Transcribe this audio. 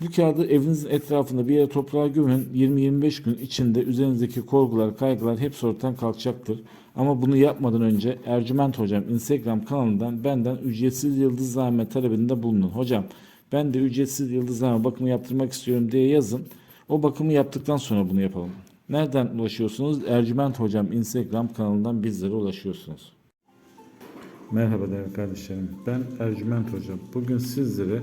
Bu kağıdı evinizin etrafında bir yere toprağa gömün. 20-25 gün içinde üzerinizdeki korkular, kaygılar hepsi ortadan kalkacaktır. Ama bunu yapmadan önce Ercüment Hocam Instagram kanalından benden ücretsiz yıldızname talebinde bulunun. Hocam ben de ücretsiz yıldızname bakımı yaptırmak istiyorum diye yazın. O bakımı yaptıktan sonra bunu yapalım. Nereden ulaşıyorsunuz? Ercüment Hocam Instagram kanalından bizlere ulaşıyorsunuz. Merhaba değerli kardeşlerim. Ben Ercüment Hocam. Bugün sizlere